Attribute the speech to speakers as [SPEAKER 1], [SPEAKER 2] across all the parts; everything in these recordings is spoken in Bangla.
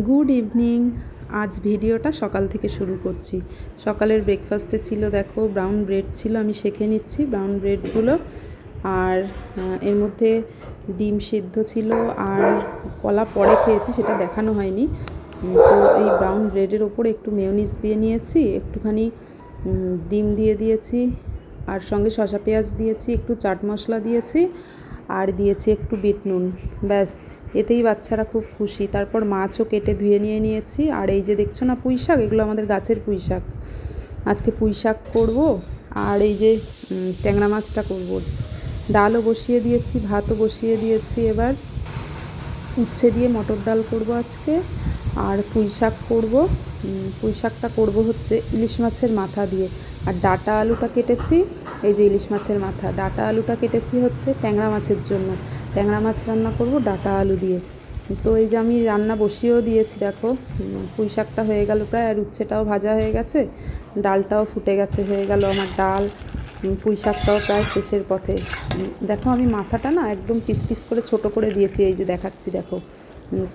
[SPEAKER 1] Good evening. আজ ভিডিওটা সকাল থেকে শুরু করছি। সকালের ব্রেকফাস্টে ছিল দেখো, ব্রাউন ব্রেড ছিল, আমি শেখে নিচ্ছি ব্রাউন ব্রেডগুলো। আর এর মধ্যে ডিম সিদ্ধ ছিল আর কলা পরে খেয়েছি, সেটা দেখানো হয়নি। তো এই ব্রাউন ব্রেডের ওপরে একটু মেয়োনিজ দিয়ে নিয়েছি, একটুখানি ডিম দিয়ে দিয়েছি, আর সঙ্গে শসা পেঁয়াজ দিয়েছি, একটু চাট মশলা দিয়েছি, আর দিয়েছি একটু বিট নুন। ব্যাস এতেই বাচ্চারা খুব খুশি। তারপর মাছও কেটে ধুয়ে নিয়ে নিয়েছি। আর এই যে দেখছ না পুঁই শাক এগুলো আমাদের গাছের পুঁই শাক আজকে পুঁই শাক করব। আর এই যে ট্যাংরা মাছটা করব। ডালও বসিয়ে দিয়েছি, ভাতও বসিয়ে দিয়েছি এবার। উচ্ছে দিয়ে মটর ডাল করব আজকে। আর পুঁই শাক করব। পুঁই শাকটা করব হচ্ছে ইলিশ মাছের মাথা দিয়ে। আর ডাটা আলুটা কেটেছি। এই যে ইলিশ মাছের মাথা, ডাটা আলুটা কেটেছি হচ্ছে ট্যাংরা মাছের জন্য। ট্যাংরা মাছ রান্না করব ডাটা আলু দিয়ে। তো এই যে আমি রান্না বসিয়েও দিয়েছি, দেখো পুঁই শাকটা হয়ে গেল প্রায়, আর উচ্ছেটাও ভাজা হয়ে গেছে, ডালটাও ফুটে গেছে, হয়ে গেল আমার ডাল পুঁই শাকটাও প্রায় শেষের পথে। দেখো আমি মাথাটা না একদম পিস পিস করে ছোট করে দিয়েছি, এই যে দেখাচ্ছি, দেখো।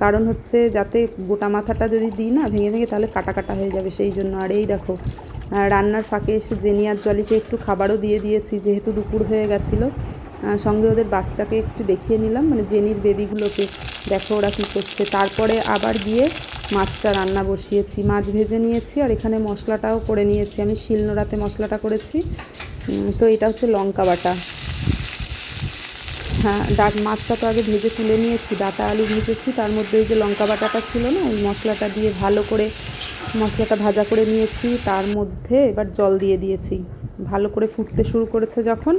[SPEAKER 1] কারণ হচ্ছে যাতে গোটা মাথাটা যদি দিই না, ভেঙে ভেঙে তাহলে কাটা কাটা হয়ে যাবে, সেই জন্য। আর এই দেখো রান্নার ফাঁকে এসে জেনিয়ার জলিকে একটু খাবারও দিয়ে দিয়েছি, যেহেতু দুপুর হয়ে গেছিল সঙ্গে ওদের বাচ্চাকে একটু দেখিয়ে নিলাম। মানে জেনির বেবিগুলোকে দেখো ওরা কী করছে। তারপরে আবার গিয়ে মাছটা রান্না বসিয়েছি। মাছ ভেজে নিয়েছি আর এখানে মশলাটাও করে নিয়েছি। আমি শিলনোড়াতে মশলাটা করেছি। তো এটা হচ্ছে লঙ্কা বাটা। হ্যাঁ ডাক মাছটা তো আগে ভেজে তুলে নিয়েছি, ডাটা আলু ভেজেছি। তার মধ্যে ওই যে লঙ্কা বাটাটা ছিল না, ওই মশলাটা দিয়ে ভালো করে মশলাটা ভাজা করে নিয়েছি, তার মধ্যে এবার জল দিয়ে দিয়েছি। ভালো করে ফুটতে শুরু করেছে যখন,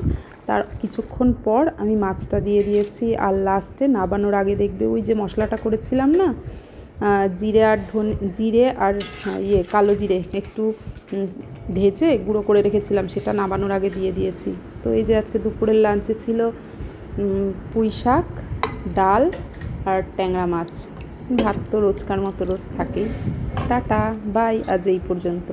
[SPEAKER 1] তার কিছুক্ষণ পর আমি মাছটা দিয়ে দিয়েছি আর লাস্টে নাবানোর আগে দেখবে ওই যে মশলাটা করেছিলাম না জিরে আর ধনে, জিরে আর ইয়ে কালো জিরে একটু ভেজে গুঁড়ো করে রেখেছিলাম, সেটা নাবানোর আগে দিয়ে দিয়েছি। তো এই যে আজকে দুপুরের লাঞ্চে ছিল পুঁই শাক, ডাল আর ট্যাংরা মাছ। ভাত তো রোজকার মতো রোজ থাকেই। টাটা বাই আজ এই পর্যন্ত